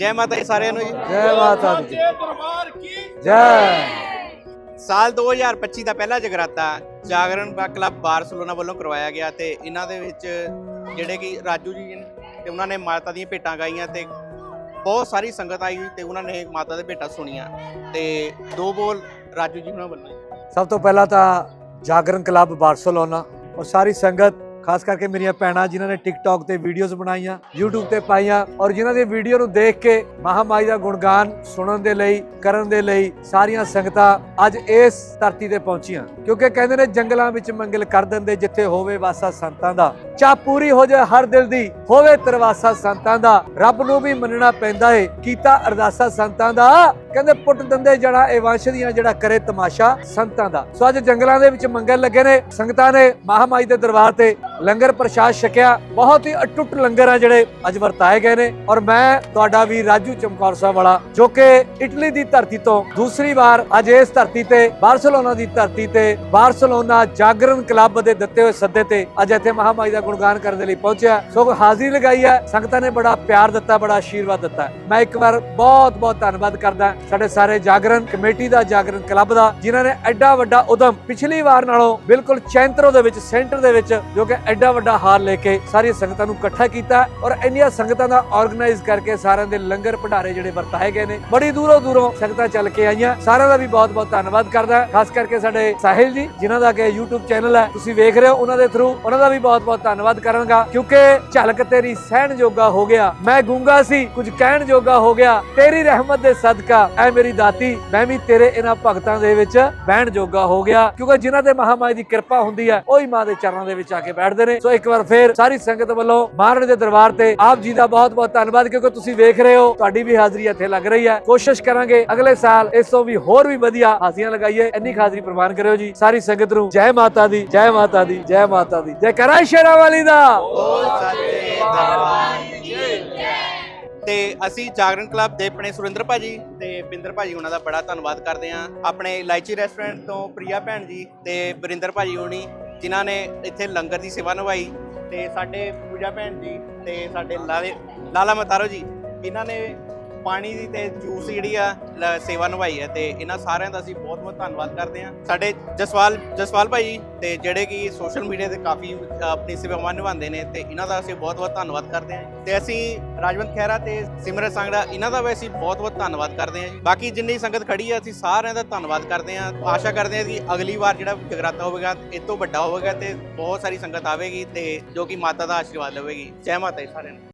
ਜੈ ਮਾਤਾ ਜੀ ਸਾਰਿਆਂ ਨੂੰ ਜੀ। ਜੈ ਮਾਤਾ ਦੀ। ਦਰਬਾਰ ਕੀ? ਜੈ। ਸਾਲ 2025 ਦਾ ਪਹਿਲਾ ਜਗਰਾਤਾ ਜਾਗਰਣ ਬਾ- ਕਲੱਬ ਬਾਰਸਲੋਨਾ ਵੱਲੋਂ ਕਰਵਾਇਆ ਗਿਆ ਤੇ ਇਹਨਾਂ ਦੇ ਵਿੱਚ ਜਿਹੜੇ ਕਿ ਰਾਜੂ ਜੀ ਨੇ ਤੇ ਉਹਨਾਂ ਨੇ ਮਾਤਾ ਦੀਆਂ ਭੇਟਾਂ ਗਾਈਆਂ ਤੇ ਬਹੁਤ ਸਾਰੀ ਸੰਗਤ ਆਈ ਤੇ ਉਹਨਾਂ ਨੇ ਮਾਤਾ ਦੇ ਭੇਟਾਂ ਸੁਣੀਆਂ ਤੇ ਦੋ ਬੋਲ ਰਾਜੂ ਜੀ ਉਹਨਾਂ ਵੱਲੋਂ ਸਭ ਤੋਂ ਪਹਿਲਾਂ ਤਾਂ ਜਾਗਰਣ ਕਲੱਬ ਬਾਰਸਲੋਨਾ ਔਰ ਸਾਰੀ ਸੰਗਤ ਖਾਸ ਕਰਕੇ ਮੇਰੀਆਂ ਭੈਣਾਂ ਜਿਨ੍ਹਾਂ ਨੇ ਟਿਕਟੌਕ ਤੇ ਵੀਡੀਓਜ਼ ਬਣਾਈਆਂ, YouTube ਤੇ ਪਾਈਆਂ ਔਰ ਜਿਨ੍ਹਾਂ ਦੀ ਵੀਡੀਓ ਨੂੰ ਦੇਖ ਕੇ ਮਹਾਮਾਈ ਦਾ ਗੁਣਗਾਨ ਸੁਣਨ ਦੇ ਲਈ, ਕਰਨ ਦੇ ਲਈ ਸਾਰੀਆਂ ਸੰਗਤਾਂ ਅੱਜ ਇਸ ਧਰਤੀ ਤੇ ਪਹੁੰਚੀਆਂ। ਕਿਉਂਕਿ ਕਹਿੰਦੇ ਨੇ ਜੰਗਲਾਂ ਵਿੱਚ ਮੰਗਲ ਕਰ ਦਿੰਦੇ, ਜਿੱਥੇ ਹੋਵੇ ਵਾਸਾ ਸੰਤਾਂ ਦਾ। ਚਾਹ ਪੂਰੀ ਹੋ ਜਾਏ ਹਰ ਦਿਲ ਦੀ, ਹੋਵੇ ਤਰਵਾਸਾ ਸੰਤਾਂ ਦਾ। ਰੱਬ ਨੂੰ ਵੀ ਮੰਨਣਾ ਪੈਂਦਾ ਏ, ਕੀਤਾ ਅਰਦਾਸਾ ਸੰਤਾਂ ਦਾ। ਕਹਿੰਦੇ ਪੁੱਟ ਦੰਦੇ ਜੜਾ ਇਹ ਵੰਸ਼ ਦੀਆਂ ਜਿਹੜਾ ਕਰੇ ਤਮਾਸ਼ਾ ਸੰਤਾਂ ਦਾ। ਸੋ ਅੱਜ ਜੰਗਲਾਂ ਦੇ ਵਿੱਚ ਮੰਗਲ ਲੱਗੇ ਨੇ, ਸੰਗਤਾਂ ਨੇ ਮਹਾਮਾਈ ਦੇ ਦਰਬਾਰ ਤੇ ਲੰਗਰ ਪ੍ਰਸ਼ਾਦ ਛਕਿਆ। ਬਹੁਤ ਹੀ ਅਟੁੱਟ ਲੰਗਰ ਆ ਜਿਹੜੇ ਅੱਜ ਵਰਤਾਏ ਗਏ ਨੇ। ਔਰ ਮੈਂ ਤੁਹਾਡਾ ਵੀ ਰਾਜੂ ਚਮਕੌਰ ਸਾਹਿਬ ਵਾਲਾ, ਜੋ ਕਿ ਇਟਲੀ ਦੀ ਧਰਤੀ ਤੋਂ ਦੂਸਰੀ ਵਾਰ ਅੱਜ ਇਸ ਧਰਤੀ ਤੇ, ਬਾਰਸਲੋਨਾ ਦੀ ਧਰਤੀ ਤੇ, ਬਾਰਸਲੋਨਾ ਜਾਗਰਣ ਕਲੱਬ ਦੇ ਦਿੱਤੇ ਹੋਏ ਸੱਦੇ ਤੇ ਅੱਜ ਇੱਥੇ ਮਹਾਮਾਈ ਦਾ ਗੁਣਗਾਨ ਕਰਨ ਦੇ ਲਈ ਪਹੁੰਚਿਆ। ਸੋ ਹਾਜ਼ਰੀ ਲਗਾਈ ਹੈ। ਸੰਗਤਾਂ ਨੇ ਬੜਾ ਪਿਆਰ ਦਿੱਤਾ, ਬੜਾ ਆਸ਼ੀਰਵਾਦ ਦਿੱਤਾ। ਮੈਂ ਇੱਕ ਵਾਰ ਬਹੁਤ ਬਹੁਤ ਧੰਨਵਾਦ ਕਰਦਾ ਸਾਡੇ ਸਾਰੇ ਜਾਗਰਣ ਕਮੇਟੀ ਦਾ, ਜਾਗਰਣ ਕਲੱਬ ਦਾ, ਜਿਨ੍ਹਾਂ ਨੇ ਐਡਾ ਵੱਡਾ ਉਦਮ ਪਿਛਲੀ ਵਾਰ ਨਾਲੋਂ ਬਿਲਕੁਲ ਚੈਂਤਰੋ ਦੇ ਵਿੱਚ, ਸੈਂਟਰ ਦੇ ਵਿੱਚ, ਜੋ ਕਿ ਐਡਾ ਵੱਡਾ ਹਾਲ ਲੈ ਕੇ ਸਾਰੀ ਸੰਗਤਾਂ ਨੂੰ ਇਕੱਠਾ ਕੀਤਾ ਔਰ ਇੰਨੀਆਂ ਸੰਗਤਾਂ ਦਾ ਆਰਗੇਨਾਈਜ਼ ਕਰਕੇ ਸਾਰਿਆਂ ਦੇ ਲੰਗਰ ਭੰਡਾਰੇ ਜਿਹੜੇ ਵਰਤਾਏ ਗਏ ਨੇ। ਬੜੀ ਦੂਰੋਂ ਦੂਰੋਂ ਸੰਗਤਾਂ ਚੱਲ ਕੇ ਆਈਆਂ। ਸਾਰਿਆਂ ਦਾ ਵੀ ਬਹੁਤ ਬਹੁਤ ਧੰਨਵਾਦ ਕਰਦਾ ਖਾਸ ਕਰਕੇ ਸਾਡੇ ਸਾਹਿਲ ਜੀ, ਜਿਨ੍ਹਾਂ ਦਾ ਕਿ YouTube ਚੈਨਲ ਹੈ। ਤੁਸੀਂ ਵੇਖ ਰਹੇ ਹੋ ਉਹਨਾਂ ਦੇ ਥਰੂ ਉਹਨਾਂ ਦਾ ਵੀ ਬਹੁਤ ਬਹੁਤ ਧੰਨਵਾਦ ਕਰਾਂਗਾ। ਕਿਉਂਕਿ ਝਲਕ ਤੇਰੀ ਸਹਿਣ ਜੋਗਾ ਹੋ ਗਿਆ। ਮੈਂ ਗੂੰਗਾ ਸੀ, ਕੁਝ ਕਹਿਣ ਜੋਗਾ ਹੋ ਗਿਆ। ਤੇਰੀ ਰਹਿਮਤ ਦੇ ਸਦਕਾ ਐ ਮੇਰੀ ਦਾਤੀ। ਮੈਂ ਵੀ ਤੇਰੇ ਇਹਨਾਂ ਭਗਤਾਂ ਦੇ ਵਿੱਚ ਬਹਿਣ ਜੋਗਾ ਹੋ ਗਿਆ। ਕਿਉਂਕਿ ਜਿਨ੍ਹਾਂ ਤੇ ਮਹਾਮਾਈ ਦੀ ਕਿਰਪਾ ਹੁੰਦੀ ਹੈ, ਉਹੀ ਮਾਂ ਦੇ ਚਰਨਾਂ ਦੇ ਵਿੱਚ ਆ ਕੇ ਬੈਠਦੇ ਨੇ। ਸੋ ਇੱਕ ਵਾਰ ਫੇਰ ਸਾਰੀ ਸੰਗਤ ਵੱਲੋਂ ਮਹਾਰਾਜ ਦੇ ਦਰਬਾਰ ਤੇ ਆਪ ਜੀ ਦਾ ਬਹੁਤ ਬਹੁਤ ਧੰਨਵਾਦ, ਕਿਉਂਕਿ ਤੁਸੀਂ ਵੇਖ ਰਹੇ ਹੋ, ਤੁਹਾਡੀ ਵੀ ਹਾਜ਼ਰੀ ਇੱਥੇ ਲੱਗ ਰਹੀ ਹੈ। ਕੋਸ਼ਿਸ਼ ਕਰਾਂਗੇ ਅਗਲੇ ਸਾਲ ਇਸ ਤੋਂ ਵੀ ਹੋਰ ਵੀ ਵਧੀਆ ਹਾਜ਼ਰੀਆਂ ਲਗਾਈਏ। ਇੰਨੀ ਹਾਜ਼ਰੀ ਪ੍ਰਵਾਨ ਕਰਿਓ ਜੀ। ਸਾਰੀ ਸੰਗਤ ਨੂੰ ਜੈ ਮਾਤਾ ਦੀ, ਜੈ ਮਾਤਾ ਦੀ, ਜੈ ਮਾਤਾ ਦੀ। ਜੈ ਕਰਾਂ ਸ਼ੇਰਾਂ ਵਾਲੀ ਦਾ। ਬੋਲ ਸੱਚੇ ਦਰਬਾਰ ਤੇ ਅਸੀਂ ਜਾਗਰਣ ਕਲੱਬ ਦੇ ਆਪਣੇ ਸੁਰਿੰਦਰ ਭਾਜੀ ਤੇ ਬਿੰਦਰ ਭਾਜੀ ਉਹਨਾਂ ਦਾ ਬੜਾ ਧੰਨਵਾਦ ਕਰਦੇ ਹਾਂ। ਆਪਣੇ ਇਲਾਇਚੀ ਰੈਸਟੋਰੈਂਟ ਤੋਂ ਪ੍ਰਿਆ ਭੈਣ ਜੀ ਤੇ ਬਰਿੰਦਰ ਭਾਜੀ ਹੋਣੀ ਜਿਨ੍ਹਾਂ ਨੇ ਇੱਥੇ ਲੰਗਰ ਦੀ ਸੇਵਾ ਨਿਭਾਈ ਤੇ ਸਾਡੇ ਪੂਜਾ ਭੈਣ ਜੀ ਤੇ ਸਾਡੇ ਲਾਲੇ ਲਾਲਾ ਮਤਾਰੋ ਜੀ, ਇਹਨਾਂ ਨੇ ਪਾਣੀ ਦੀ ਤੇ ਜੂਸ ਦੀ ਜਿਹੜੀ ਆ ਸੇਵਾ ਨਿਭਾਈ ਹੈ ਤੇ ਇਹਨਾਂ ਸਾਰਿਆਂ ਦਾ ਅਸੀਂ ਬਹੁਤ ਬਹੁਤ ਧੰਨਵਾਦ ਕਰਦੇ ਹਾਂ। ਸਾਡੇ ਜਸਵਾਲ ਜਸਵਾਲ ਭਾਈ ਤੇ ਜਿਹੜੇ ਕਿ ਸੋਸ਼ਲ ਮੀਡੀਆ ਤੇ ਕਾਫੀ ਆਪਣੀ ਸੇਵਾਵਾਂ ਨਿਭਾਉਂਦੇ ਨੇ ਤੇ ਇਹਨਾਂ ਦਾ ਅਸੀਂ ਬਹੁਤ ਬਹੁਤ ਧੰਨਵਾਦ ਕਰਦੇ ਹਾਂ। ਤੇ ਅਸੀਂ ਰਾਜਵੰਤ ਖਹਿਰਾ ਤੇ ਸਿਮਰਤ ਸੰਗੜਾ, ਇਹਨਾਂ ਦਾ ਵੀ ਅਸੀਂ ਬਹੁਤ ਬਹੁਤ ਧੰਨਵਾਦ ਕਰਦੇ ਹਾਂ ਜੀ। ਬਾਕੀ ਜਿੰਨੀ ਸੰਗਤ ਖੜੀ ਆ, ਅਸੀਂ ਸਾਰਿਆਂ ਦਾ ਧੰਨਵਾਦ ਕਰਦੇ ਹਾਂ। ਆਸ਼ਾ ਕਰਦੇ ਹਾਂ ਕਿ ਅਗਲੀ ਵਾਰ ਜਿਹੜਾ ਜਗਰਾਤਾ ਹੋਵੇਗਾ, ਇਹ ਤੋਂ ਵੱਡਾ ਹੋਵੇਗਾ ਤੇ ਬਹੁਤ ਸਾਰੀ ਸੰਗਤ ਆਵੇਗੀ ਤੇ ਜੋ ਕਿ ਮਾਤਾ ਦਾ ਆਸ਼ੀਰਵਾਦ ਲਵੇਗੀ। ਜੈ ਮਾਤਾ ਜੀ ਸਾਰਿਆਂ ਨੂੰ।